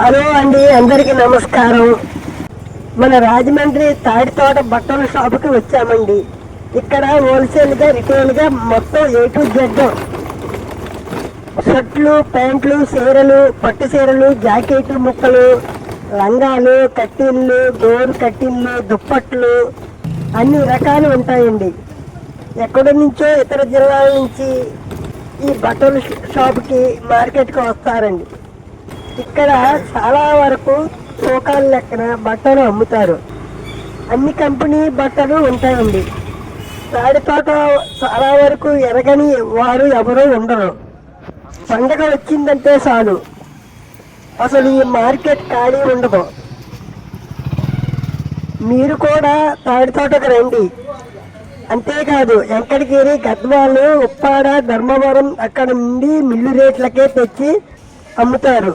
Hello అండి అందరికి నమస్కారం. మన రాజమండ్రి తాడి తోట బట్టల షాపుకి వచ్చామండి. ఇక్కడ హోల్సేల్గా రిటైల్గా మొత్తం ఏ టు జెడ్ షర్ట్లు ప్యాంట్లు చీరలు పట్టు చీరలు జాకెట్ ముక్కలు లంగాలు కట్టిన్లు డోర్ కట్టిన్లు దుప్పట్లు అన్ని రకాలు ఉంటాయండి. ఎక్కడి నుంచో ఇతర జిల్లాల నుంచి ఈ బట్టల షాప్కి మార్కెట్కి వస్తారండి. ఇక్కడ చాలా వరకు తూకాల లెక్కన బట్టలు అమ్ముతారు. అన్ని కంపెనీ బట్టలు ఉంటాయండి తాడి చాలా వరకు ఎరగని వారు ఎవరు ఉండరు. పండగ వచ్చిందంటే చాలు. అసలు ఈ మార్కెట్ ఖాళీ ఉండదు. మీరు కూడా తాడి తోటకు రండి. అంతేకాదు వెంకటగిరి గద్వాలు ఉప్పాడ ధర్మవరం అక్కడ నుండి మిల్లు రేట్లకే తెచ్చి అమ్ముతారు.